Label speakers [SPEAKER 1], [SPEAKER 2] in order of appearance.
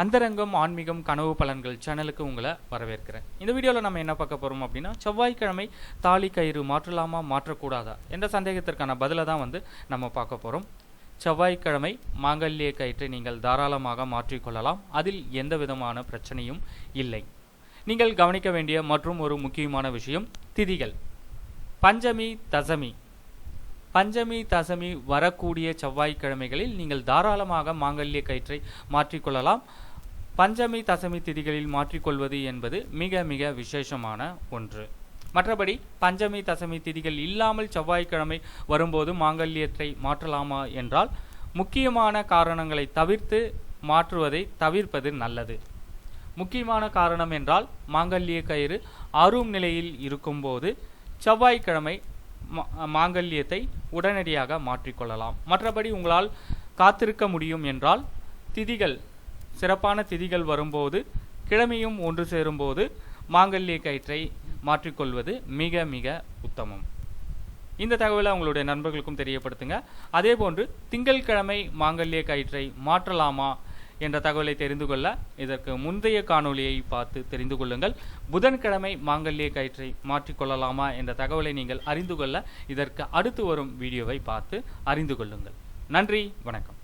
[SPEAKER 1] அந்தரங்கம் ஆன்மீகம் கனவு பலன்கள் சேனலுக்கு உங்களை வரவேற்கிறேன். இந்த வீடியோவில் நம்ம என்ன பார்க்க போகிறோம் அப்படின்னா செவ்வாய்க்கிழமை தாலி கயிறு மாற்றலாமா மாற்றக்கூடாதா என்ற சந்தேகத்திற்கான பதிலை தான் வந்து நம்ம பார்க்க போகிறோம் செவ்வாய்க்கிழமை மாங்கல்ய கயிற்றை நீங்கள் தாராளமாக மாற்றிக்கொள்ளலாம். அதில் எந்த விதமான பிரச்சனையும் இல்லை. நீங்கள் கவனிக்க வேண்டிய மற்றும் ஒரு முக்கியமான விஷயம் திதிகள். பஞ்சமி தசமி பஞ்சமி தசமி வரக்கூடிய செவ்வாய்க்கிழமைகளில் நீங்கள் தாராளமாக மாங்கல்ய கயிற்றை மாற்றிக்கொள்ளலாம். பஞ்சமி தசமி திதிகளில் மாற்றிக்கொள்வது என்பது மிக மிக விசேஷமான ஒன்று. மற்றபடி பஞ்சமி தசமி திதிகள் இல்லாமல் செவ்வாய்க்கிழமை வரும்போது மாங்கல்யத்தை மாற்றலாமா என்றால் முக்கியமான காரணங்களை தவிர்த்து மாற்றுவதை தவிர்ப்பது நல்லது. முக்கியமான காரணம் என்றால் மாங்கல்ய கயிறு அரும் நிலையில் இருக்கும்போது செவ்வாய்க்கிழமை மாங்கல்யத்தை உடனடியாக மாற்றிக்கொள்ளலாம். மற்றபடி உங்களால் காத்திருக்க முடியும் என்றால் திதிகள் சிறப்பான திதிகள் வரும்போது கிழமையும் ஒன்று சேரும்போது மாங்கல்ய கயிற்றை மாற்றிக்கொள்வது மிக மிக உத்தமம். இந்த தகவலை உங்களுடைய நண்பர்களுக்கும் தெரியப்படுத்துங்க. அதேபோன்று திங்கட்கிழமை மாங்கல்ய கயிற்றை மாற்றலாமா என்ற தகவலை தெரிந்து கொள்ள இதற்கு முந்தைய காணொளியை பார்த்து தெரிந்து கொள்ளுங்கள். புதன்கிழமை மாங்கல்ய கயிற்றை மாற்றிக்கொள்ளலாமா என்ற தகவலை நீங்கள் அறிந்து கொள்ள இதற்கு அடுத்து வரும் வீடியோவை பார்த்து அறிந்து கொள்ளுங்கள். நன்றி வணக்கம்.